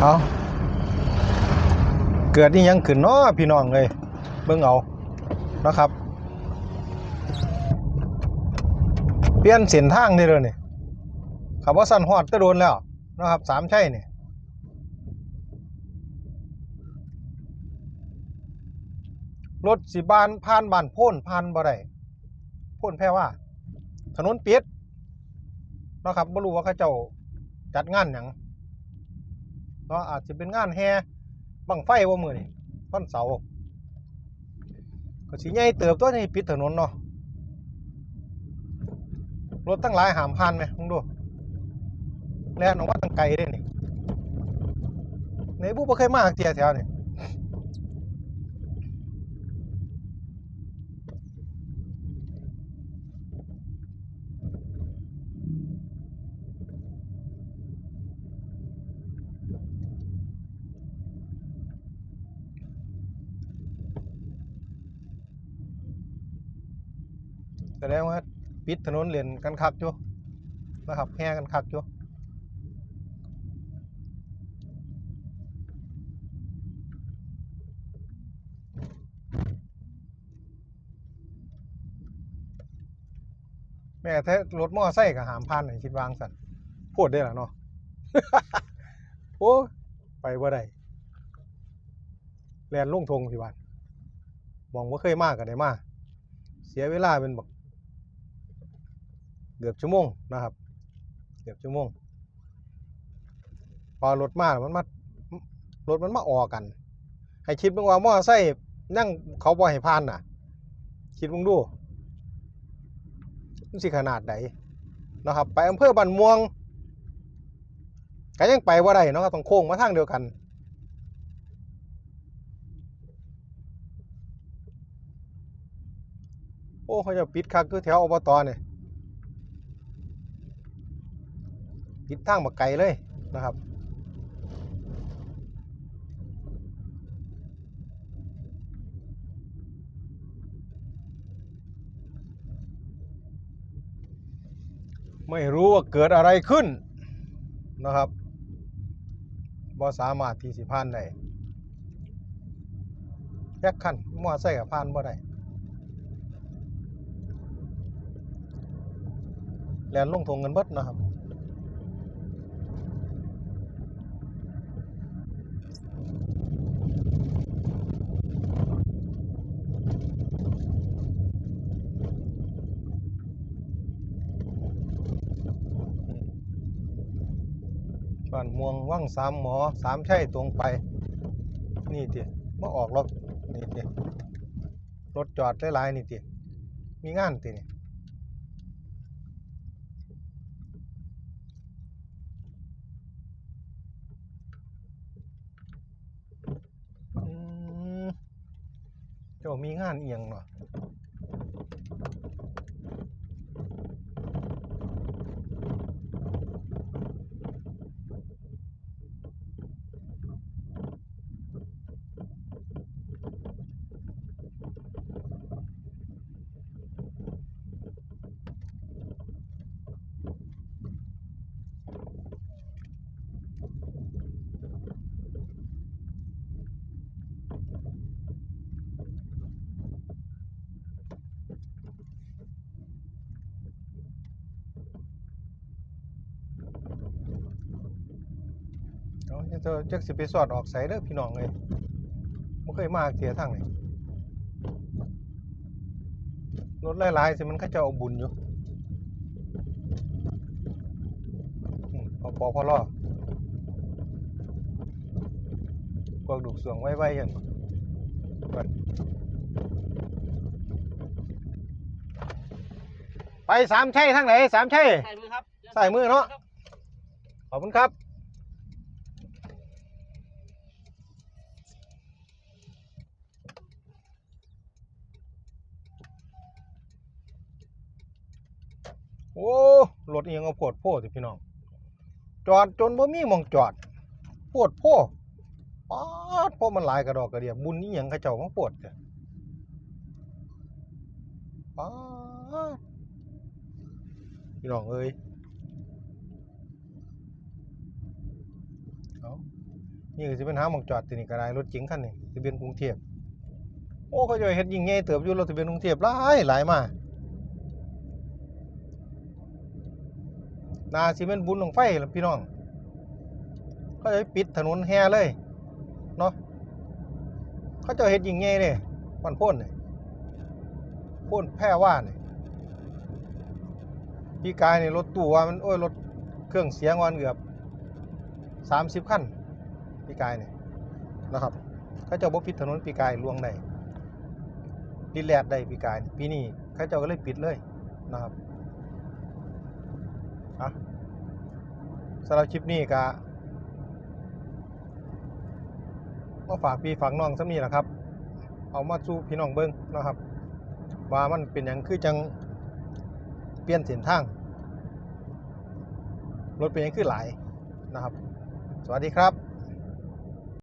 เอาเกิดนี่ยังขึ้นเนาะพี่น้องเลยเบิ่งเอานะครับ เปลี่ยนเส้นทางได้เลยนี่ขับว่าสั้นฮอดก็โดนแล้วนะครับสามใช่นี่รถสิบานผ่านบ้านพ่นผ่านบ่ได้พ่นแพ้ว่า ถนนเปิดนะครับบ่รู้ว่าเขาเจ้าจัดงานหยัง เนาะอาจจะเป็นงานแห่บังไฟว่ามือนี่วันเสาร์ก็สีใหญ่เติบตัวนี้ปิดถนนเนาะรถตั้งหลายหามพันไหมมึงดูแล่นออกมาตั้งไกลเด้นี่ในบุบ่เคยมาเที่ยแถวนี่ แสดงว่าปิดถนนเลนกันคักอยู่นะครับแห่กันคักอยู่แม่ถ้ารถมอไซค์ก็หามผ่านนี่คิดวางสันพูดได้ล่ะเนาะโอ้ไปบ่ได้แลนลงทงพี่บ้านมองว่าเคยมากกันได้มาเสียเวลาเป็นบัก เกือบชั่วโมงนะครับ เกือบชั่วโมง พอรถมามันมารถมันมาออกกัน ให้คิดมึงว่ามอไซค์นั่งเขาบ่ให้ผ่านน่ะ คิดมึงดูมันสิขนาดไหนนะครับ ไปอำเภอบันม่วงก็ยังไปว่าได้เนาะครับต้องโค้งมาทางเดียวกันโอ้เขาจะปิดคักคือแถวอบตเนี่ย ปิดทางมาไกลเลยนะครับไม่รู้ว่าเกิดอะไรขึ้นนะครับบ่สามารถที่สิผ่านได้แยกคันมอไซค์กับผ่านบ่ได้แลนลงทงกันเบิดนะครับ บ้านม่วงว่างสามหมอสามใช่ตรงไป นี่ติมาออกรถนี่ติรถจอดหลายๆนี่ติมีงานตินี่อืมเจ้ามีงานเอียงเนาะ เนาะเจ้าจักสิไปสอดออกใส่เด้อพี่น้องเลยบ่เคยมาเสียทางนี่รถหลายๆสิมันเขาเจะเอาบุญอยู่อืมพอปอพอรอพวกดูกสวงไว้ๆอย่างก่อนไปสามชัยทางไหนสามชัยใส่มือครับใส่มือเนาะขอบคุณครับ โอ้รถเอียงเอาโพดโพสิพี่น้อง จอดจนบ่มีมองจอดโพดโพป๊าดเพราะมันหลายกระดอกกระเดียบุญนี่ยังเขาเจ้ามาโพดจ้ะป๊าดพี่น้องเอ้ยเอานี่ก็สิเป็นหามองจอดที่นี่ก็ได้รถเก๋งคันนี้ทะเบียนกรุงเทพโอ้เขาจะเฮ็ดยิ่งใหญ่เติบอยู่รถทะเบียนกรุงเทพหลายหลายมา นาสิเป็นบุญของไฟล่ะพี่น้องเขาจะไปปิดถนนแห่เลยเนาะเขาจะเฮ็ดยิ่งใหญ่เด้วันพ่นนี่พ่นแพร่ว่านี่พี่กายเนี่ยรถตู้ว่ามันโอ้ยรถเครื่องเสียงวันเกือบสามสิบคันพี่กายเนี่ยนะครับเขาเจ้าบ่ปิดถนนปีกายลวงได้ปิดแลดได้ปีกาย ปีนี้เขาเจ้าก็เลยปิดเลยนะครับ อะสำหรับคลิปนี้ก็มาฝากพี่ฝากน้องซำนี้แหละครับ เอามาสู้พี่น้องเบิ้งนะครับ ว่ามันเป็นอย่างคือจังเปลี่ยนเส้นทาง รถเป็นอย่างคือหลายนะครับ สวัสดีครับ